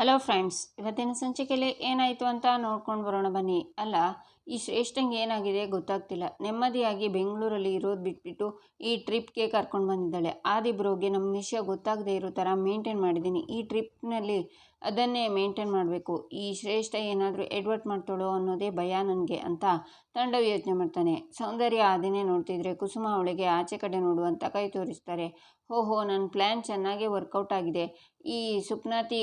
Hello friends ಇವತ್ತಿನ ಸಂಚಿಕೆಯಲ್ಲಿ ಏನಾಯಿತು ಅಂತ ನೋಡ್ಕೊಂಡು ಬರೋಣ ಬನ್ನಿ. ಅಲ್ಲ ಈ ಶ್ರೇಷ್ಠಂಗೆ ಏನಾಗಿದೆ ಗೊತ್ತಾಗ್ತಿಲ್ಲ. ನೆಮ್ಮದಿಯಾಗಿ ಬೆಂಗಳೂರಲ್ಲಿ ಇರೋದು ಬಿಟ್ಬಿಟ್ಟು ಈ ಟ್ರಿಪ್ಗೆ ಕರ್ಕೊಂಡು ಬಂದಿದ್ದಾಳೆ. ಆದಿಬ್ರೋಗೆ ನಮ್ಮ ವಿಷಯ ಗೊತ್ತಾಗದೇ ಇರೋ ಥರ ಮೇಂಟೈನ್ ಮಾಡಿದ್ದೀನಿ. ಈ ಟ್ರಿಪ್ನಲ್ಲಿ ಅದನ್ನೇ ಮೇಂಟೈನ್ ಮಾಡಬೇಕು. ಈ ಶ್ರೇಷ್ಠ ಏನಾದರೂ ಎಡ್ವರ್ಟ್ ಮಾಡ್ತಾಳೋ ಅನ್ನೋದೇ ಭಯ ನನಗೆ ಅಂತ ತಂಡವು ಯೋಚನೆ ಮಾಡ್ತಾನೆ. ಸೌಂದರ್ಯ ಅದನ್ನೇ ನೋಡ್ತಿದ್ರೆ ಕುಸುಮ ಅವಳಿಗೆ ಆಚೆ ಕಡೆ ನೋಡುವಂತ ಕೈ ತೋರಿಸ್ತಾರೆ. ಓಹೋ ನನ್ನ ಪ್ಲ್ಯಾನ್ ಚೆನ್ನಾಗೇ ವರ್ಕೌಟ್ ಆಗಿದೆ. ಈ ಸುಪ್ನಾತಿ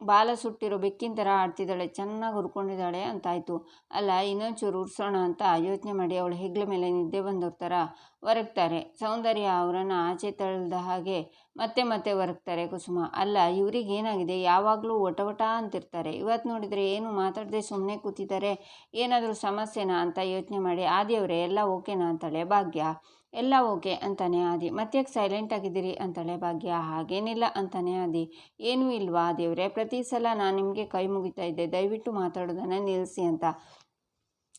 ಬಾಲ ಸುಟ್ಟಿರೋ ಬೆಕ್ಕಿನ ಥರ ಆಡ್ತಿದ್ದಾಳೆ, ಚೆನ್ನಾಗಿ ಹುರ್ಕೊಂಡಿದ್ದಾಳೆ ಅಂತಾಯಿತು. ಅಲ್ಲ, ಇನ್ನೊಂಚೂರು ಉರ್ಸೋಣ ಅಂತ ಯೋಚನೆ ಮಾಡಿ ಅವಳು ಹೆಗ್ಲ ಮೇಲೆ ನಿದ್ದೆ ಬಂದವ್ರ ಥರ ಒರಗ್ತಾರೆ. ಸೌಂದರ್ಯ ಅವರನ್ನು ಆಚೆ ತಳ್ಳದ ಹಾಗೆ ಮತ್ತೆ ಮತ್ತೆ ಒರಗ್ತಾರೆ ಕುಸುಮ. ಅಲ್ಲ, ಇವ್ರಿಗೆ ಏನಾಗಿದೆ? ಯಾವಾಗಲೂ ಒಟವಟ ಒಟ ಅಂತಿರ್ತಾರೆ. ಇವತ್ತು ನೋಡಿದರೆ ಏನು ಮಾತಾಡದೆ ಸುಮ್ಮನೆ ಕೂತಿದ್ದಾರೆ? ಏನಾದರೂ ಸಮಸ್ಯೆನಾ ಅಂತ ಯೋಚನೆ ಮಾಡಿ, ಆದಿಯವರೇ, ಎಲ್ಲ ಓಕೆನಾ? ಅಂತಾಳೆ. ಭಾಗ್ಯ. ಎಲ್ಲ ಓಕೆ ಅಂತಾನೆ ಆದಿ. ಮತ್ತ್ಯಾಕೆ ಸೈಲೆಂಟ್ ಆಗಿದ್ದೀರಿ ಅಂತಾಳೆ ಭಾಗ್ಯ. ಹಾಗೇನಿಲ್ಲ ಅಂತಾನೆ ಆದಿ. ಏನೂ ಇಲ್ವಾ ದೇವ್ರೆ? ಪ್ರತಿ ಸಲ ನಾನು ನಿಮಗೆ ಕೈ ಮುಗಿತಾ ಇದ್ದೆ. ದಯವಿಟ್ಟು ಮಾತಾಡೋದನ್ನು ನಿಲ್ಲಿಸಿ ಅಂತ.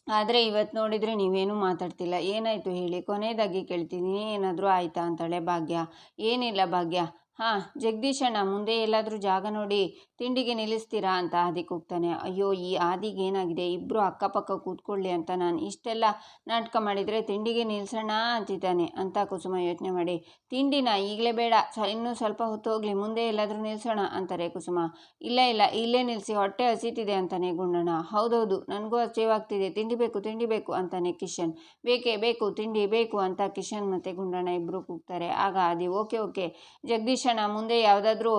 ಆದರೆ ಇವತ್ತು ನೋಡಿದರೆ ನೀವೇನೂ ಮಾತಾಡ್ತಿಲ್ಲ. ಏನಾಯಿತು ಹೇಳಿ? ಕೊನೆಯದಾಗಿ ಕೇಳ್ತೀನಿ. ಏನಾದರೂ ಆಯಿತಾ ಅಂತಾಳೆ ಭಾಗ್ಯ. ಏನಿಲ್ಲ ಭಾಗ್ಯ. ಹಾಂ, ಜಗದೀಶಣ್ಣ, ಮುಂದೆ ಎಲ್ಲಾದರೂ ಜಾಗ ನೋಡಿ ತಿಂಡಿಗೆ ನಿಲ್ಲಿಸ್ತೀರಾ ಅಂತ ಆದಿ ಕೂಗ್ತಾನೆ ಅಯ್ಯೋ, ಈ ಆದಿಗೆ ಏನಾಗಿದೆ? ಇಬ್ಬರು ಅಕ್ಕಪಕ್ಕ ಕೂತ್ಕೊಳ್ಳಿ ಅಂತ ನಾನು ಇಷ್ಟೆಲ್ಲ ನಾಟಕ ಮಾಡಿದರೆ ತಿಂಡಿಗೆ ನಿಲ್ಲಿಸೋಣ ಅಂತಿದ್ದಾನೆ ಅಂತ ಕುಸುಮ ಯೋಚನೆ ಮಾಡಿ. ತಿಂಡಿನ ಈಗಲೇ ಬೇಡ ಇನ್ನೂ ಸ್ವಲ್ಪ ಹೊತ್ತು ಹೋಗಲಿ, ಮುಂದೆ ಎಲ್ಲಾದರೂ ನಿಲ್ಲಿಸೋಣ ಅಂತಾರೆ ಕುಸುಮ. ಇಲ್ಲ ಇಲ್ಲ, ಇಲ್ಲೇ ನಿಲ್ಲಿಸಿ ಹೊಟ್ಟೆ ಹಸಿತಿದೆ ಅಂತಾನೆ ಗುಂಡಣ್ಣ. ಹೌದೌದು, ನನಗೂ ಹಸಿವಾಗ್ತಿದೆ ತಿಂಡಿ ಬೇಕು ತಿಂಡಿ ಬೇಕು ಅಂತಾನೆ ಕಿಶನ್. ಬೇಕೇ ಬೇಕು, ತಿಂಡಿ ಬೇಕು ಅಂತ ಕಿಶನ್ ಮತ್ತು ಗುಂಡಣ್ಣ ಇಬ್ಬರು ಕೂಗ್ತಾರೆ. ಆಗ ಆದಿ ಓಕೆ ಓಕೆ ಜಗದೀಶ್ ಅಣ್ಣ ಮುಂದೆ ಯಾವುದಾದ್ರೂ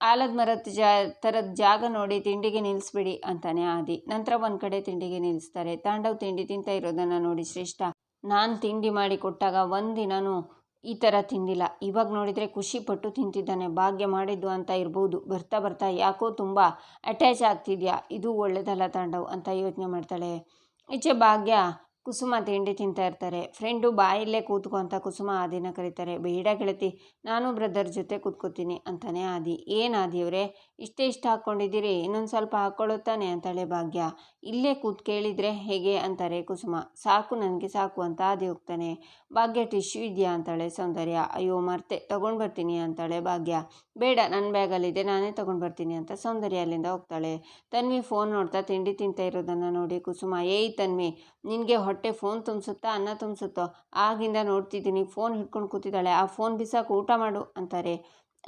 ಆಲದ ಮರದ ಜಾ ಥರದ ಜಾಗ ನೋಡಿ ತಿಂಡಿಗೆ ನಿಲ್ಲಿಸ್ಬಿಡಿ ಅಂತಾನೆ ಆದಿ. ನಂತರ ಒಂದು ಕಡೆ ತಿಂಡಿಗೆ ನಿಲ್ಲಿಸ್ತಾರೆ ತಾಂಡವ್ ತಿಂಡಿ ತಿಂತ ಇರೋದನ್ನು ನೋಡಿ ಶ್ರೇಷ್ಠ. ನಾನು ತಿಂಡಿ ಮಾಡಿ ಕೊಟ್ಟಾಗ ಒಂದಿನೂ ಈ ಥರ ತಿಂದಿಲ್ಲ. ಇವಾಗ ನೋಡಿದರೆ ಖುಷಿಪಟ್ಟು ತಿಂತಿದ್ದಾನೆ. ಭಾಗ್ಯ ಮಾಡಿದ್ದು ಅಂತ ಇರ್ಬೋದು. ಬರ್ತಾ ಬರ್ತಾ ಯಾಕೋ ತುಂಬ ಅಟ್ಯಾಚ್ ಆಗ್ತಿದ್ಯಾ? ಇದು ಒಳ್ಳೇದಲ್ಲ ತಾಂಡವ್ ಅಂತ ಯೋಚನೆ ಮಾಡ್ತಾಳೆ. ಈಚೆ ಭಾಗ್ಯ ಕುಸುಮ ತಿಂಡಿ ತಿಂತಾ ಇರ್ತಾರೆ. ಫ್ರೆಂಡು ಬಾಯಿಲ್ಲೇ ಕೂತ್ಕೊ ಅಂತ ಕುಸುಮ ಆದಿನ ಕರೀತಾರೆ. ಬೇಡ ಗೆಳತಿ, ನಾನು ಬ್ರದರ್ ಜೊತೆ ಕೂತ್ಕೋತೀನಿ ಅಂತಾನೆ ಆದಿ. ಏನು ಆದಿಯವರೇ ಇಷ್ಟೇ ಇಷ್ಟ ಹಾಕ್ಕೊಂಡಿದ್ದೀರಿ ಇನ್ನೊಂದು ಸ್ವಲ್ಪ ಹಾಕ್ಕೊಳ್ಳುತ್ತಾನೆ ಅಂತಾಳೆ ಭಾಗ್ಯ. ಇಲ್ಲೇ ಕೂತ್ ಕೇಳಿದರೆ ಹೇಗೆ ಅಂತಾರೆ ಕುಸುಮ. ಸಾಕು ನನಗೆ, ಸಾಕು ಅಂತ ಆದಿ ಹೋಗ್ತಾನೆ. ಭಾಗ್ಯ, ಟಿಶ್ಯೂ ಇದೆಯಾ ಅಂತಾಳೆ ಸೌಂದರ್ಯ. ಅಯ್ಯೋ, ಮರ್ತೆ ತಗೊಂಡು ಬರ್ತೀನಿ ಅಂತಾಳೆ ಭಾಗ್ಯ. ಬೇಡ ನನ್ನ ಬ್ಯಾಗಲ್ಲಿದೆ, ನಾನೇ ತಗೊಂಡು ಬರ್ತೀನಿ ಅಂತ ಸೌಂದರ್ಯ ಅಲ್ಲಿಂದ ಹೋಗ್ತಾಳೆ. ತನ್ವಿ ಫೋನ್ ನೋಡ್ತಾ ತಿಂಡಿ ತಿಂತಾ ಇರೋದನ್ನು ನೋಡಿ ಕುಸುಮ, ಏಯ್ ತನ್ವಿ, ನಿನಗೆ ಹೊಟ್ಟೆ ಫೋನ್ ತುಂಬಿಸುತ್ತಾ ಅನ್ನ ತುಂಬಿಸುತ್ತೋ, ಆಗಿಂದ ನೋಡ್ತಿದ್ದೀನಿ, ಫೋನ್ ಹಿಡ್ಕೊಂಡು ಕೂತಿದ್ದಾಳೆ, ಆ ಫೋನ್ ಬಿಸಾಕು, ಊಟ ಮಾಡು ಅಂತಾರೆ.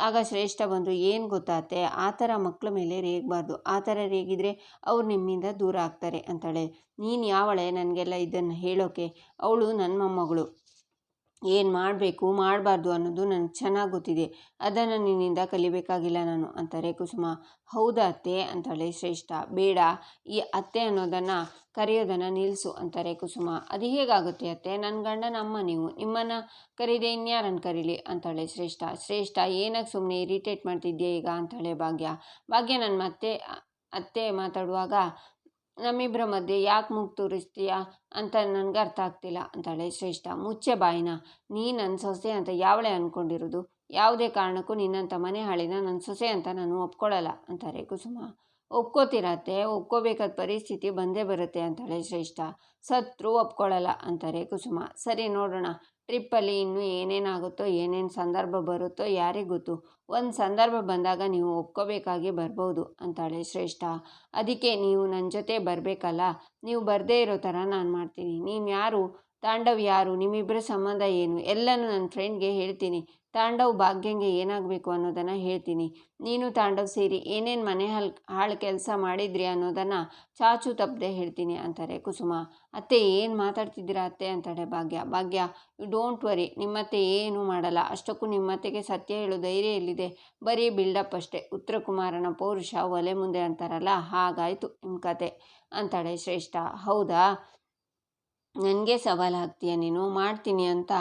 ಆಗ ಶ್ರೇಷ್ಠ ಬಂದು, ಏನು ಗೊತ್ತಾತೆ ಆ ಥರ ಮಕ್ಕಳ ಮೇಲೆ ರೇಗಬಾರ್ದು. ಆ ಥರ ರೇಗಿದರೆ ಅವ್ರು ನಿಮ್ಮಿಂದ ದೂರ ಆಗ್ತಾರೆ ಅಂತಾಳೆ. ನೀನು ಯಾವಳೆ? ನನಗೆಲ್ಲ ಇದನ್ನು ಹೇಳೋಕೆ? ಅವಳು ನನ್ನ ಮೊಮ್ಮಗಳು. ಏನು ಮಾಡಬೇಕು, ಮಾಡಬಾರ್ದು ಅನ್ನೋದು ನನಗೆ ಚೆನ್ನಾಗಿ ಗೊತ್ತಿದೆ. ಅದನ್ನು ನಿನ್ನಿಂದ ಕಲಿಬೇಕಾಗಿಲ್ಲ ನಾನು ಅಂತಾರೆ ಕುಸುಮ. ಹೌದಾ ಅತ್ತೆ? ಅಂತಾಳೆ ಶ್ರೇಷ್ಠ. ಬೇಡ, ಈ ಅತ್ತೆ ಅನ್ನೋದನ್ನು ಕರೆಯೋದನ್ನು ನಿಲ್ಲಿಸು ಅಂತಾರೆ ಕುಸುಮ. ಅದು ಹೇಗಾಗುತ್ತೆ ಅತ್ತೆ? ನನ್ನ ಗಂಡನ ಅಮ್ಮ ನೀವು. ನಿಮ್ಮನ್ನು ಕರೀದೆ ಇನ್ಯಾರನ್ನು ಕರೀಲಿ? ಅಂತಾಳೆ ಶ್ರೇಷ್ಠ. ಶ್ರೇಷ್ಠ ಏನಕ್ಕೆ ಸುಮ್ಮನೆ ಇರಿಟೇಟ್ ಮಾಡ್ತಿದ್ದೀಯ ಈಗ? ಅಂತಾಳೆ ಭಾಗ್ಯ. ಭಾಗ್ಯ ನನ್ನ ಮತ್ತೆ ಅತ್ತೆ ಮಾತಾಡುವಾಗ ನಮ್ಮಿಬ್ಬರ ಮಧ್ಯೆ ಯಾಕೆ ಮೂಗು ತೋರಿಸ್ತೀಯಾ ಅಂತ ನನಗೆ ಅರ್ಥ ಆಗ್ತಿಲ್ಲ. ಅಂತಾಳೆ ಶ್ರೇಷ್ಠ. ಮುಚ್ಚೆ ಬಾಯಿನ. ನೀ ನನ್ನ ಸೊಸೆ ಅಂತ ಯಾವಳೆ ಅಂದ್ಕೊಂಡಿರೋದು ಯಾವುದೇ ಕಾರಣಕ್ಕೂ ನಿನ್ನಂಥ ಮನೆ ಹಾಳಿನ ನನ್ನ ಸೊಸೆ ಅಂತ ನಾನು ಒಪ್ಕೊಳ್ಳಲ್ಲ ಅಂತಾರೆ ಕುಸುಮ. ಒಪ್ಕೋತಿರತ್ತೆ, ಒಪ್ಕೋಬೇಕಾದ ಪರಿಸ್ಥಿತಿ ಬಂದೇ ಬರುತ್ತೆ ಅಂತಾಳೆ ಶ್ರೇಷ್ಠ. ಸತ್ರು ಒಪ್ಕೊಳ್ಳಲ್ಲ ಅಂತಾರೆ ಕುಸುಮ. ಸರಿ ನೋಡೋಣ, ಟ್ರಿಪ್ಪಲ್ಲಿ ಇನ್ನೂ ಏನೇನಾಗುತ್ತೋ, ಏನೇನು ಸಂದರ್ಭ ಬರುತ್ತೋ ಯಾರಿಗೆ ಗೊತ್ತು? ಒಂದು ಸಂದರ್ಭ ಬಂದಾಗ ನೀವು ಒಪ್ಕೋಬೇಕಾಗಿ ಬರ್ಬೋದು ಅಂತಾಳೆ ಶ್ರೇಷ್ಠ. ಅದಕ್ಕೆ ನೀವು ನನ್ನ ಜೊತೆ ಬರಬೇಕಲ್ಲ? ನೀವು ಬರದೇ ಇರೋ ಥರ ನಾನು ಮಾಡ್ತೀನಿ. ನೀವು ಯಾರು? ತಾಂಡವ್ ಯಾರು? ನಿಮ್ಮಿಬ್ಬರ ಸಂಬಂಧ ಏನು? ಎಲ್ಲನೂ ನನ್ನ ಫ್ರೆಂಡ್ಗೆ ಹೇಳ್ತೀನಿ. ತಾಂಡವ್ ಭಾಗ್ಯಂಗೆ ಏನಾಗಬೇಕು ಅನ್ನೋದನ್ನು ಹೇಳ್ತೀನಿ. ನೀನು ತಾಂಡವ್ ಸೇರಿ ಏನೇನು ಮನೆ ಹಲ್, ಹಾಳು ಕೆಲಸ ಮಾಡಿದ್ರಿ ಅನ್ನೋದನ್ನು ಚಾಚು ತಪ್ಪದೆ ಹೇಳ್ತೀನಿ ಅಂತಾರೆ ಕುಸುಮ. ಅತ್ತೆ ಏನು ಮಾತಾಡ್ತಿದ್ದೀರಾ ಅತ್ತೆ ಅಂತಾಳೆ ಭಾಗ್ಯ. ಭಾಗ್ಯ, ಯು ಡೋಂಟ್ ವರಿ, ನಿಮ್ಮತ್ತೆ ಏನೂ ಮಾಡಲ್ಲ. ಅಷ್ಟಕ್ಕೂ ನಿಮ್ಮತ್ತೆಗೆ ಸತ್ಯ ಹೇಳೋ ಧೈರ್ಯ ಎಲ್ಲಿದೆ? ಬರೀ ಬಿಲ್ಡಪ್ ಅಷ್ಟೇ. ಉತ್ತರ ಕುಮಾರನ ಪೌರುಷ ಒಲೆ ಮುಂದೆ ಅಂತಾರಲ್ಲ, ಹಾಗಾಯಿತು ನಿಮ್ಮ ಕತೆ ಅಂತಾಳೆ ಶ್ರೇಷ್ಠ. ಹೌದಾ? ನನಗೆ ಸವಾಲು ಹಾಕ್ತೀಯ ನೀನು? ಮಾಡ್ತೀನಿ ಅಂತ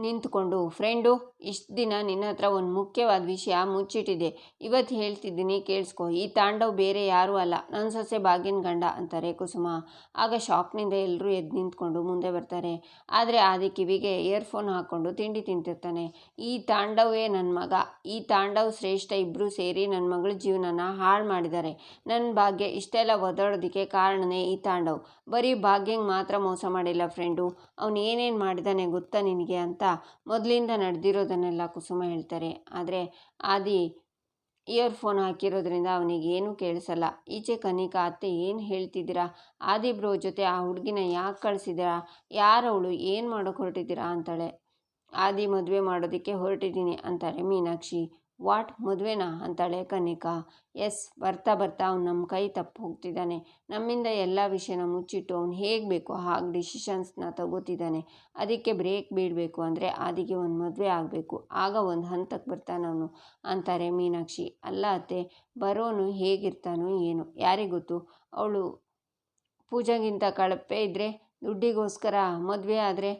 ನಿಂತ್ಕೊಂಡು, ಫ್ರೆಂಡು, ಇಷ್ಟು ದಿನ ನಿನ್ನ ಹತ್ರ ಒಂದು ಮುಖ್ಯವಾದ ವಿಷಯ ಮುಚ್ಚಿಟ್ಟಿದೆ. ಇವತ್ತು ಹೇಳ್ತಿದ್ದೀನಿ ಕೇಳಿಸ್ಕೊ. ಈ ತಾಂಡವ್ ಬೇರೆ ಯಾರೂ ಅಲ್ಲ. ನನ್ನ ಸೊಸೆ ಬಾಗಿನ ಗಂಡ ಅಂತಾರೆ ಕುಸುಮ. ಆಗ ಶಾಕ್ನಿಂದ ಎಲ್ಲರೂ ಎದ್ದು ನಿಂತ್ಕೊಂಡು ಮುಂದೆ ಬರ್ತಾರೆ. ಆದರೆ ಆದಿ ಕಿವಿಗೆ ಇಯರ್ಫೋನ್ ಹಾಕ್ಕೊಂಡು ತಿಂಡಿ ತಿಂತಿರ್ತಾನೆ. ಈ ತಾಂಡವೇ ನನ್ನ ಮಗ. ಈ ತಾಂಡವ್ ಶ್ರೇಷ್ಠ ಇಬ್ಬರೂ ಸೇರಿ ನನ್ನ ಮಗಳ ಜೀವನನ ಹಾಳು ಮಾಡಿದ್ದಾರೆ ನನ್ನ ಭಾಗ್ಯ ಇಷ್ಟೆಲ್ಲ ಒದಾಡೋದಕ್ಕೆ ಕಾರಣನೇ ಈ ತಾಂಡವ್. ಬರೀ ಭಾಗ್ಯಂಗೆ ಮಾತ್ರ ಮೋಸ ಮಾಡಿಲ್ಲ, ಫ್ರೆಂಡು. ಅವನು ಏನೇನು ಮಾಡಿದಾನೆ ಗೊತ್ತಾ ನಿನಗೆ ಅಂತ ಮೊದಲಿಂದ ನಡೆದಿರೋದನ್ನೆಲ್ಲ ಕುಸುಮ ಹೇಳ್ತಾರೆ. ಆದರೆ ಆದಿ ಇಯರ್ಫೋನ್ ಹಾಕಿರೋದ್ರಿಂದ ಅವನಿಗೆ ಏನೂ ಕೇಳಿಸಲ್ಲ. ಈಚೆ ಕನಿಕಾ, ಅತ್ತೆ ಏನು ಹೇಳ್ತಿದ್ದೀರಾ? ಆದಿ ಬ್ರೋ ಜೊತೆ ಆ ಹುಡುಗಿನ ಯಾಕೆ ಕಳಿಸಿದ್ದೀರಾ? ಯಾರವಳು ಏನು ಮಾಡೋಕೆ ಹೊರಟಿದ್ದೀರಾ? ಅಂತಾಳೆ. ಆದಿ ಮದುವೆ ಮಾಡೋದಕ್ಕೆ ಹೊರಟಿದ್ದೀನಿ ಅಂತಾರೆ ಮೀನಾಕ್ಷಿ. ವಾಟ್? ಮದುವೆನಾ? ಅಂತಾಳೆ ಕನಿಕಾ ಎಸ್ ಬರ್ತಾ ಬರ್ತಾ ಅವ್ನು ನಮ್ಮ ಕೈ ತಪ್ಪು ಹೋಗ್ತಿದ್ದಾನೆ. ನಮ್ಮಿಂದ ಎಲ್ಲ ವಿಷಯನ ಮುಚ್ಚಿಟ್ಟು ಅವ್ನು ಹೇಗೆ ಬೇಕೋ ಹಾಗೆ ಡಿಸಿಷನ್ಸ್ನ ತಗೋತಿದ್ದಾನೆ. ಅದಕ್ಕೆ ಬ್ರೇಕ್ ಬೀಳಬೇಕು ಅಂದರೆ ಆದಿಗೆ ಒಂದು ಮದುವೆ ಆಗಬೇಕು. ಆಗ ಒಂದು ಹಂತಕ್ಕೆ ಬರ್ತಾನೆ ಅವನು ಅಂತಾರೆ ಮೀನಾಕ್ಷಿ. ಅಲ್ಲ ಅತ್ತೆ, ಬರೋನು ಹೇಗಿರ್ತಾನೋ ಏನು. ಯಾರಿಗೆ ಗೊತ್ತು? ಅವಳು ಪೂಜೆಗಿಂತ ಕಳಪೆ ಇದ್ದರೆ ದುಡ್ಡಿಗೋಸ್ಕರ ಮದುವೆ ಆದರೆ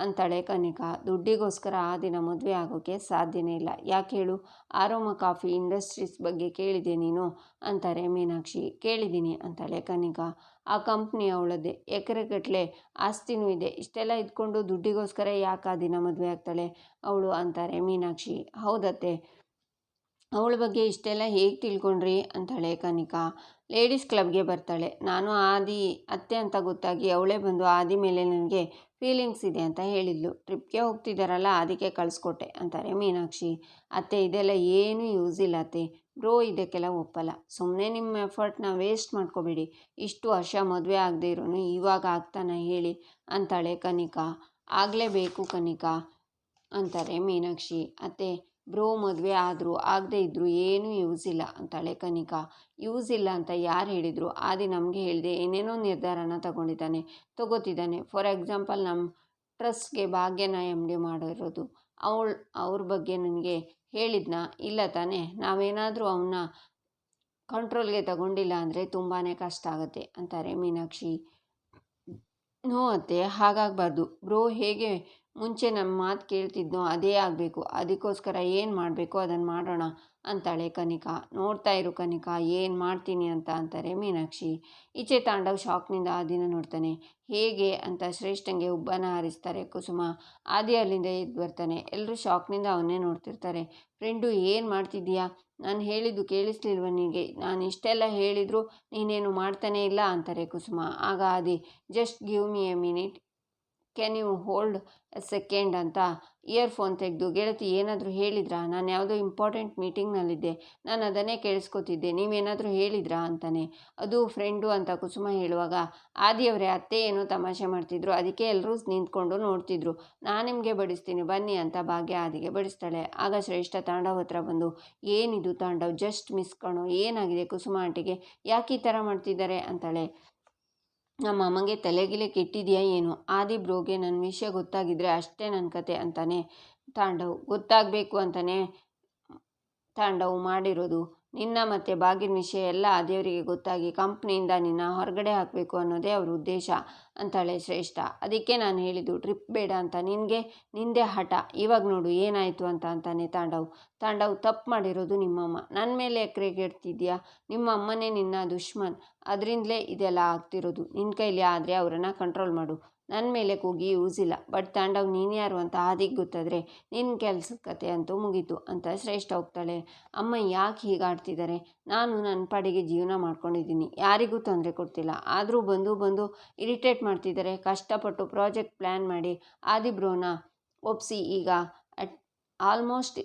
ಅಂತಾಳೆ ಕನಿಕಾ, ದುಡ್ಡಿಗೋಸ್ಕರ ಆ ದಿನ ಮದುವೆ ಆಗೋಕ್ಕೆ ಸಾಧ್ಯನೇ ಇಲ್ಲ. ಯಾಕೆ ಹೇಳು? ಆರೋಮ ಕಾಫಿ ಇಂಡಸ್ಟ್ರೀಸ್ ಬಗ್ಗೆ ಕೇಳಿದೆ ನೀನು? ಅಂತಾರೆ ಮೀನಾಕ್ಷಿ. ಕೇಳಿದ್ದೀನಿ, ಅಂತಾಳೆ ಕನಿಕಾ. ಆ ಕಂಪ್ನಿ ಅವಳದ್ದೇ. ಎಕರೆಗಟ್ಟಲೆ ಆಸ್ತಿನೂ ಇದೆ. ಇಷ್ಟೆಲ್ಲ ಇದ್ಕೊಂಡು ದುಡ್ಡಿಗೋಸ್ಕರ ಯಾಕೆ ಆ ದಿನ ಮದುವೆ ಆಗ್ತಾಳೆ? ಅವಳು ಅಂತಾರೆ ಮೀನಾಕ್ಷಿ. ಹೌದತ್ತೆ. ಅವಳ ಬಗ್ಗೆ ಇಷ್ಟೆಲ್ಲ ಹೇಗೆ ತಿಳ್ಕೊಂಡ್ರಿ? ಅಂತಾಳೆ ಕನಿಕಾ. ಲೇಡೀಸ್ ಕ್ಲಬ್ಗೆ ಬರ್ತಾಳೆ. ನಾನು ಆದಿ, ಅತ್ತೆ ಅಂತ ಗೊತ್ತಾಗಿ ಅವಳೇ ಬಂದು ಆದಿ ಮೇಲೆ ನನಗೆ ಫೀಲಿಂಗ್ಸ್ ಇದೆ ಅಂತ ಹೇಳಿದ್ಲು. ಟ್ರಿಪ್ಗೆ ಹೋಗ್ತಿದ್ದಾರಲ್ಲ ಅದಕ್ಕೆ ಕಳಿಸ್ಕೊಟ್ಟೆ, ಅಂತಾರೆ ಮೀನಾಕ್ಷಿ. ಅತ್ತೆ, ಇದೆಲ್ಲ ಏನೂ ಯೂಸ್ ಇಲ್ಲ ಅತ್ತೆ. ಬ್ರೋ, ಇದಕ್ಕೆಲ್ಲ ಒಪ್ಪಲ್ಲ. ಸುಮ್ಮನೆ ನಿಮ್ಮ ಎಫರ್ಟ್ನ ವೇಸ್ಟ್ ಮಾಡ್ಕೋಬೇಡಿ. ಇಷ್ಟು ವರ್ಷ ಮದುವೆ ಆಗದೆ ಇರೋನು ಇವಾಗ ಆಗ್ತಾನೆ ಹೇಳಿ, ಅಂತಾಳೆ ಕನಿಕಾ. ಆಗಲೇಬೇಕು ಕನಿಕಾ, ಅಂತಾರೆ ಮೀನಾಕ್ಷಿ. ಅತ್ತೆ ಬ್ರೋ ಮದುವೆ ಆದರೂ ಆಗದೆ ಇದ್ದರೂ ಏನೂ ಯೂಸ್ ಇಲ್ಲ ಅಂತಾಳೆ ಕನಿಕಾ. ಯೂಸ್ ಇಲ್ಲ ಅಂತ ಯಾರು ಹೇಳಿದರು? ಆದಿ ನಮಗೆ ಹೇಳಿದೆ, ಏನೇನೋ ನಿರ್ಧಾರನ ತಗೊಂಡಿದ್ದಾನೆ, ತಗೋತಿದ್ದಾನೆ. ಫಾರ್ ಎಕ್ಸಾಂಪಲ್ ನಮ್ಮ ಟ್ರಸ್ಟ್ಗೆ ಭಾಗ್ಯನ ಎಂ ಡಿ ಮಾಡಿರೋದು. ಅವಳು, ಅವ್ರ ಬಗ್ಗೆ ನನಗೆ ಹೇಳಿದ್ನ? ಇಲ್ಲ ತಾನೇ. ನಾವೇನಾದರೂ ಅವನ್ನ ಕಂಟ್ರೋಲ್ಗೆ ತಗೊಂಡಿಲ್ಲ ಅಂದರೆ ತುಂಬಾ ಕಷ್ಟ ಆಗುತ್ತೆ ಅಂತಾರೆ ಮೀನಾಕ್ಷಿ. ನೋ ಅತ್ತೆ, ಹಾಗಾಗಬಾರ್ದು. ಬ್ರೋ ಹೇಗೆ ಮುಂಚೆ ನಮ್ಮ ಮಾತು ಕೇಳ್ತಿದ್ನೋ ಅದೇ ಆಗಬೇಕು. ಅದಕ್ಕೋಸ್ಕರ ಏನು ಮಾಡಬೇಕು ಅದನ್ನು ಮಾಡೋಣ ಅಂತಾಳೆ ಕನಿಕಾ. ನೋಡ್ತಾ ಇರು ಕನಿಕಾ, ಏನು ಮಾಡ್ತೀನಿ ಅಂತ ಅಂತಾರೆ ಮೀನಾಕ್ಷಿ. ಈಚೆ ತಾಂಡವ್ ಶಾಕ್ನಿಂದ ಆ ದಿನ ನೋಡ್ತಾನೆ. ಹೇಗೆ ಅಂತ ಶ್ರೇಷ್ಠಂಗೆ ಉಬ್ಬನ ಹಾರಿಸ್ತಾರೆ ಕುಸುಮ. ಆದಿ ಅಲ್ಲಿಂದ ಎದ್ದು ಬರ್ತಾನೆ. ಎಲ್ಲರೂ ಶಾಕ್ನಿಂದ ಅವನ್ನೇ ನೋಡ್ತಿರ್ತಾರೆ. ಫ್ರೆಂಡು, ಏನು ಮಾಡ್ತಿದ್ದೀಯಾ? ನಾನು ಹೇಳಿದ್ದು ಕೇಳಿಸ್ಲಿಲ್ವ ನಿನಗೆ ನಾನು ಇಷ್ಟೆಲ್ಲ ಹೇಳಿದರೂ ನೀನೇನು ಮಾಡ್ತಾನೇ ಇಲ್ಲ? ಅಂತಾರೆ ಕುಸುಮ. ಆಗ Adi, just give me a minute. Can you hold a second ಅಂತ ಇಯರ್ಫೋನ್ ತೆಗೆದು ಗೆಳತಿ ಏನಾದರೂ ಹೇಳಿದ್ರಾ? ನಾನು ಯಾವುದೋ ಇಂಪಾರ್ಟೆಂಟ್ ಮೀಟಿಂಗ್ನಲ್ಲಿದ್ದೆ. ನಾನು ಅದನ್ನೇ ಕೇಳಿಸ್ಕೊತಿದ್ದೆ. ನೀವೇನಾದರೂ ಹೇಳಿದ್ರಾ ಅಂತಾನೆ. ಅದು ಫ್ರೆಂಡು ಅಂತ ಕುಸುಮ ಹೇಳುವಾಗ, ಆದಿಯವರೇ, ಅತ್ತೆ ಏನೋ ತಮಾಷೆ ಮಾಡ್ತಿದ್ರು. ಅದಕ್ಕೆ ಎಲ್ಲರೂ ನಿಂತ್ಕೊಂಡು ನೋಡ್ತಿದ್ರು. ನಾನು ನಿಮಗೆ ಬಡಿಸ್ತೀನಿ. ಬನ್ನಿ ಅಂತ ಭಾಗ್ಯ ಆದಿಗೆ ಬಡಿಸ್ತಾಳೆ. ಆಗ ಶ್ರೇಷ್ಠ ತಾಂಡವ್ ಹತ್ರ ಬಂದು, ಏನಿದು ತಾಂಡವ್? ಜಸ್ಟ್ ಮಿಸ್ ಕಣೋ. ಏನಾಗಿದೆ ಕುಸುಮ ಆಂಟಿಗೆ? ಯಾಕೆ ಈ ಥರ ಮಾಡ್ತಿದ್ದಾರೆ? ಅಂತಾಳೆ. ನಮ್ಮ ಅಮ್ಮಂಗೆ ತಲೆಗಿಲೆ ಕೆಟ್ಟಿದೆಯಾ ಏನು? ಆದಿ ಬ್ರೋಗೆ ನನ್ನ ವಿಷಯ ಗೊತ್ತಾಗಿದ್ರೆ ಅಷ್ಟೇ ನನ್ನ ಕತೆ ಅಂತಾನೆ ತಾಂಡವ್. ಗೊತ್ತಾಗಬೇಕು ಅಂತಾನೆ ತಾಂಡವ್ ಮಾಡಿರೋದು. ನಿನ್ನ ಮತ್ತು ಬಾಗಿನ ವಿಷಯ ಎಲ್ಲ ದೇವರಿಗೆ ಗೊತ್ತಾಗಿ ಕಂಪ್ನಿಯಿಂದ ನಿನ್ನ ಹೊರಗಡೆ ಹಾಕಬೇಕು ಅನ್ನೋದೇ ಅವ್ರ ಉದ್ದೇಶ ಅಂತಾಳೆ ಶ್ರೇಷ್ಠ. ಅದಕ್ಕೆ ನಾನು ಹೇಳಿದ್ದು, ಟ್ರಿಪ್ ಬೇಡ ಅಂತ. ನಿನಗೆ, ನಿಂದೆ ಹಠ. ಇವಾಗ ನೋಡು, ಏನಾಯಿತು ಅಂತ ಅಂತಾನೆ ತಾಂಡವ್. ತಾಂಡವ್, ತಪ್ಪು ಮಾಡಿರೋದು ನಿಮ್ಮಮ್ಮ. ನನ್ನ ಮೇಲೆ ಎಕರೆ ನಿಮ್ಮ ಅಮ್ಮನೇ ನಿನ್ನ ದುಶ್ಮನ್. ಅದರಿಂದಲೇ ಇದೆಲ್ಲ ಆಗ್ತಿರೋದು. ನಿನ್ನ ಕೈಲಿ ಆದರೆ ಅವರನ್ನು ಕಂಟ್ರೋಲ್ ಮಾಡು. ನನ್ನ ಮೇಲೆ ಕೂಗಿ ಯೂಸ್ ಇಲ್ಲ ಬಟ್ ತಾಂಡವ್, ನೀನು ಯಾರು ಅಂತ ಆದಿಗೆ ಗೊತ್ತಾದರೆ ನಿನ್ನ ಕೆಲಸದ ಕತೆ ಅಂತೂ ಮುಗೀತು ಅಂತ ಶ್ರೇಷ್ಠ ಹೋಗ್ತಾಳೆ. ಅಮ್ಮ ಯಾಕೆ ಹೀಗಾಡ್ತಿದ್ದಾರೆ ನಾನು ನನ್ನ ಪಾಡಿಗೆ ಜೀವನ ಮಾಡ್ಕೊಂಡಿದ್ದೀನಿ. ಯಾರಿಗೂ ತೊಂದರೆ ಕೊಡ್ತಿಲ್ಲ. ಆದರೂ ಬಂದು ಬಂದು ಇರಿಟೇಟ್ ಮಾಡ್ತಿದ್ದಾರೆ ಕಷ್ಟಪಟ್ಟು ಪ್ರಾಜೆಕ್ಟ್ ಪ್ಲ್ಯಾನ್ ಮಾಡಿ ಆದಿಬ್ರೋನ ಒಪ್ಸಿ ಈಗ ಅಟ್ ಆಲ್ಮೋಸ್ಟ್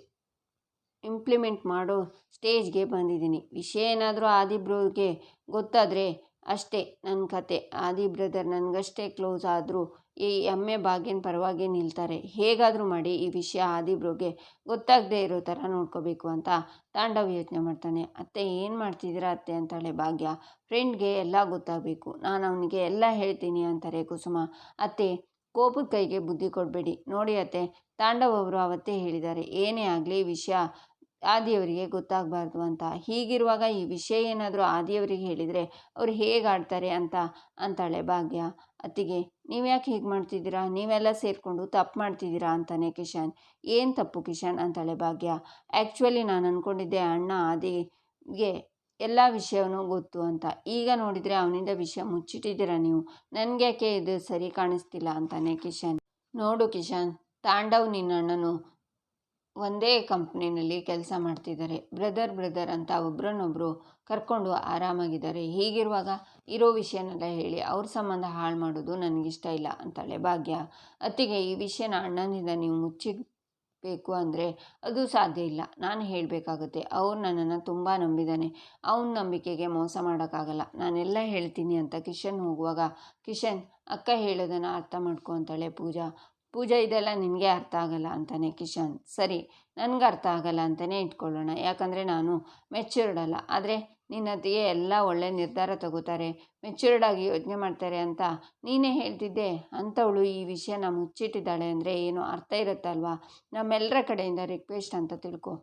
ಇಂಪ್ಲಿಮೆಂಟ್ ಮಾಡೋ ಸ್ಟೇಜ್ಗೆ ಬಂದಿದ್ದೀನಿ. ವಿಷಯ ಏನಾದರೂ ಆದಿಬ್ರೋಗೆ ಗೊತ್ತಾದರೆ ಅಷ್ಟೇ ನನ್ನ ಕತೆ. ಆದಿ ಬ್ರದರ್ ನನಗಷ್ಟೇ ಕ್ಲೋಸ್ ಆದರೂ ಈ ಎಮ್ಮೆ ಭಾಗ್ಯನ ಪರವಾಗಿ ನಿಲ್ತಾರೆ. ಹೇಗಾದರೂ ಮಾಡಿ ಈ ವಿಷಯ ಆದಿ ಬ್ರೋಗೆ ಗೊತ್ತಾಗದೇ ಇರೋ ಥರ ನೋಡ್ಕೋಬೇಕು ಅಂತ ತಾಂಡವ ಯೋಚನೆ ಮಾಡ್ತಾನೆ. ಅತ್ತೆ, ಏನು ಮಾಡ್ತಿದ್ದೀರಾ ಅತ್ತೆ ಅಂತಾಳೆ ಭಾಗ್ಯ. ಫ್ರೆಂಡ್ಗೆ ಎಲ್ಲ ಗೊತ್ತಾಗಬೇಕು. ನಾನು ಅವನಿಗೆ ಎಲ್ಲ ಹೇಳ್ತೀನಿ ಅಂತಾರೆ ಕುಸುಮ. ಅತ್ತೆ, ಕೋಪದ ಕೈಗೆ ಬುದ್ಧಿ ಕೊಡಬೇಡಿ. ನೋಡಿ ಅತ್ತೆ, ತಾಂಡವ್ ಅವರು ಅವತ್ತೇ ಹೇಳಿದ್ದಾರೆ. ಏನೇ ಆಗಲಿ ವಿಷಯ ಆದಿಯವರಿಗೆ ಗೊತ್ತಾಗಬಾರ್ದು ಅಂತ. ಹೀಗಿರುವಾಗ ಈ ವಿಷಯ ಏನಾದರೂ ಆದಿಯವರಿಗೆ ಹೇಳಿದರೆ ಅವ್ರು ಹೇಗೆ ಆಡ್ತಾರೆ ಅಂತ, ಅಂತಾಳೆ ಭಾಗ್ಯ. ಅತ್ತಿಗೆ ನೀವು ಯಾಕೆ ಹೀಗೆ ಮಾಡ್ತಿದ್ದೀರಾ? ನೀವೆಲ್ಲ ಸೇರಿಕೊಂಡು ತಪ್ಪು ಮಾಡ್ತಿದ್ದೀರಾ ಅಂತಾನೆ ಕಿಶನ್. ಏನು ತಪ್ಪು ಕಿಶನ್? ಅಂತಾಳೆ ಭಾಗ್ಯ. ಆ್ಯಕ್ಚುಲಿ ನಾನು ಅಂದ್ಕೊಂಡಿದ್ದೆ ಅಣ್ಣ ಆದಿಗೆ ಎಲ್ಲ ವಿಷಯವೂ ಗೊತ್ತು ಅಂತ. ಈಗ ನೋಡಿದರೆ ಅವನಿಂದ ವಿಷಯ ಮುಚ್ಚಿಟ್ಟಿದ್ದೀರಾ ನೀವು? ನನಗೆ ಯಾಕೆ ಇದು ಸರಿ ಕಾಣಿಸ್ತಿಲ್ಲ? ಅಂತಾನೆ ಕಿಶನ್. ನೋಡು ಕಿಶನ್, ತಾಂಡವ್ ನಿನ್ನ ಅಣ್ಣನು. ಒಂದೇ ಕಂಪ್ನಿನಲ್ಲಿ ಕೆಲಸ ಮಾಡ್ತಿದ್ದಾರೆ. ಬ್ರದರ್ ಬ್ರದರ್ ಅಂತ ಒಬ್ರನ್ನೊಬ್ಬರು ಕರ್ಕೊಂಡು ಆರಾಮಾಗಿದ್ದಾರೆ. ಹೀಗಿರುವಾಗ ಇರೋ ವಿಷಯನೆಲ್ಲ ಹೇಳಿ ಅವ್ರ ಸಂಬಂಧ ಹಾಳು ಮಾಡೋದು ನನಗಿಷ್ಟ ಇಲ್ಲ ಅಂತಾಳೆ ಭಾಗ್ಯ. ಅತ್ತಿಗೆ ಈ ವಿಷಯನ ಅಣ್ಣನಿಂದ ನೀವು ಮುಚ್ಚಿ ಬೇಕು ಅಂದರೆ ಅದು ಸಾಧ್ಯ ಇಲ್ಲ. ನಾನು ಹೇಳಬೇಕಾಗುತ್ತೆ. ಅವ್ರು ನನ್ನನ್ನು ತುಂಬ ನಂಬಿದ್ದಾನೆ ಅವನ ನಂಬಿಕೆಗೆ ಮೋಸ ಮಾಡೋಕ್ಕಾಗಲ್ಲ. ನಾನೆಲ್ಲ ಹೇಳ್ತೀನಿ ಅಂತ ಕಿಶನ್ ಹೋಗುವಾಗ, ಕಿಶನ್, ಅಕ್ಕ ಹೇಳೋದನ್ನು ಅರ್ಥ ಮಾಡ್ಕೊ ಅಂತಾಳೆ ಪೂಜಾ. ಪೂಜಾ ಇದೆಲ್ಲ ನಿನಗೆ ಅರ್ಥ ಆಗಲ್ಲ ಅಂತಾನೆ ಕಿಶನ್. ಸರಿ, ನನಗೆ ಅರ್ಥ ಆಗಲ್ಲ ಅಂತಲೇ ಇಟ್ಕೊಳ್ಳೋಣ. ಯಾಕಂದರೆ ನಾನು ಮೆಚ್ಯೂರ್ಡ್ ಅಲ್ಲ. ಆದರೆ ನಿನ್ನತ್ತಿಗೆ ಎಲ್ಲ ಒಳ್ಳೆ ನಿರ್ಧಾರ ತಗೋತಾರೆ. ಮೆಚ್ಯೂರ್ಡ್ ಆಗಿ ಯೋಚನೆ ಮಾಡ್ತಾರೆ ಅಂತ ನೀನೇ ಹೇಳ್ತಿದ್ದೆ. ಅಂಥವಳು ಈ ವಿಷಯನ ಮುಚ್ಚಿಟ್ಟಿದ್ದಾಳೆ ಅಂದರೆ ಏನು ಅರ್ಥ ಇರುತ್ತಲ್ವಾ? ನಮ್ಮೆಲ್ಲರ ಕಡೆಯಿಂದ ರಿಕ್ವೆಸ್ಟ್ ಅಂತ ತಿಳ್ಕೊ.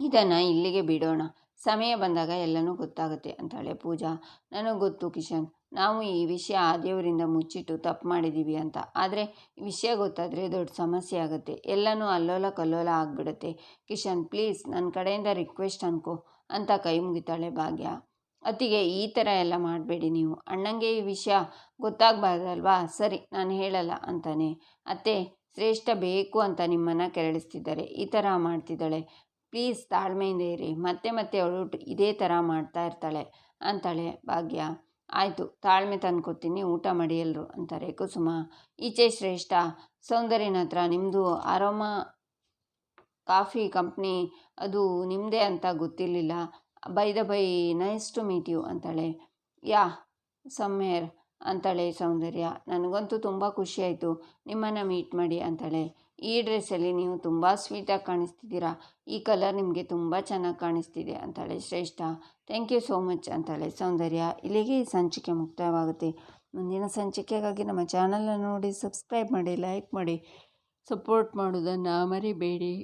ಇದನ್ನು ಇಲ್ಲಿಗೆ ಬಿಡೋಣ. ಸಮಯ ಬಂದಾಗ ಎಲ್ಲನೂ ಗೊತ್ತಾಗುತ್ತೆ ಅಂತಾಳೆ ಪೂಜಾ. ನನಗೆ ಗೊತ್ತು ಕಿಶನ್, ನಾವು ಈ ವಿಷಯ ಆ ದೇವರಿಂದ ಮುಚ್ಚಿಟ್ಟು ತಪ್ಪು ಮಾಡಿದ್ದೀವಿ ಅಂತ. ಆದರೆ ವಿಷಯ ಗೊತ್ತಾದರೆ ದೊಡ್ಡ ಸಮಸ್ಯೆ ಆಗುತ್ತೆ. ಎಲ್ಲನೂ ಅಲ್ಲೋಲ ಕಲ್ಲೋಲ ಆಗಿಬಿಡುತ್ತೆ. ಕಿಶನ್ ಪ್ಲೀಸ್ ನನ್ನ ಕಡೆಯಿಂದ ರಿಕ್ವೆಸ್ಟ್ ಅನ್ಕೋ ಅಂತ ಕೈ ಮುಗಿತಾಳೆ ಭಾಗ್ಯ. ಅತ್ತಿಗೆ, ಈ ಥರ ಎಲ್ಲ ಮಾಡಬೇಡಿ ನೀವು. ಅಣ್ಣಂಗೆ ಈ ವಿಷಯ ಗೊತ್ತಾಗಬಾರ್ದಲ್ವಾ? ಸರಿ, ನಾನು ಹೇಳಲ್ಲ ಅಂತಾನೆ. ಅತ್ತೆ, ಶ್ರೇಷ್ಠ ಬೇಕು ಅಂತ ನಿಮ್ಮನ್ನು ಕೆರಳಿಸ್ತಿದ್ದಾರೆ. ಈ ಥರ ಮಾಡ್ತಿದ್ದಾಳೆ. ಪ್ಲೀಸ್ ತಾಳ್ಮೆಯಿಂದ ಇರಿ, ಮತ್ತೆ ಮತ್ತೆ ಅವಳು ಇದೇ ಥರ ಮಾಡ್ತಾ ಇರ್ತಾಳೆ ಅಂತಾಳೆ ಭಾಗ್ಯ. ಆಯಿತು, ತಾಳ್ಮೆ ತಂದ್ಕೊತೀನಿ ಊಟ ಮಾಡಿ ಎಲ್ಲರೂ ಅಂತಾರೆ ಕುಸುಮ. ಈಚೆ ಶ್ರೇಷ್ಠ, ಸೌಂದರ್ಯನ ಹತ್ರ ನಿಮ್ಮದು ಆರೋಮ ಕಾಫಿ ಕಂಪ್ನಿ, ಅದು ನಿಮ್ಮದೇ ಅಂತ ಗೊತ್ತಿರಲಿಲ್ಲ. Bye the bye, nice to meet you ಅಂತಾಳೆ. ಯಾ, ಸಮ್ಮೇರ್ ಅಂತಾಳೆ ಸೌಂದರ್ಯ. ನನಗಂತೂ ತುಂಬ ಖುಷಿಯಾಯಿತು ನಿಮ್ಮನ್ನು ಮೀಟ್ ಮಾಡಿ ಅಂತಾಳೆ. ಈ ಡ್ರೆಸ್ಸಲ್ಲಿ ನೀವು ತುಂಬ ಸ್ವೀಟಾಗಿ ಕಾಣಿಸ್ತಿದ್ದೀರಾ? ಈ ಕಲರ್ ನಿಮಗೆ ತುಂಬ ಚೆನ್ನಾಗಿ ಕಾಣಿಸ್ತಿದೆ ಅಂತಾಳೆ ಶ್ರೇಷ್ಠ. ಥ್ಯಾಂಕ್ ಯು ಸೋ ಮಚ್ ಅಂತಾಳೆ ಸೌಂದರ್ಯ ಇಲ್ಲಿಗೆ ಈ ಸಂಚಿಕೆ ಮುಕ್ತಾಯವಾಗುತ್ತೆ ಮುಂದಿನ ಸಂಚಿಕೆಗಾಗಿ ನಮ್ಮ ಚಾನಲನ್ನು ನೋಡಿ ಸಬ್ಸ್ಕ್ರೈಬ್ ಮಾಡಿ ಲೈಕ್ ಮಾಡಿ ಸಪೋರ್ಟ್ ಮಾಡೋದನ್ನು ಮರಿಬೇಡಿ.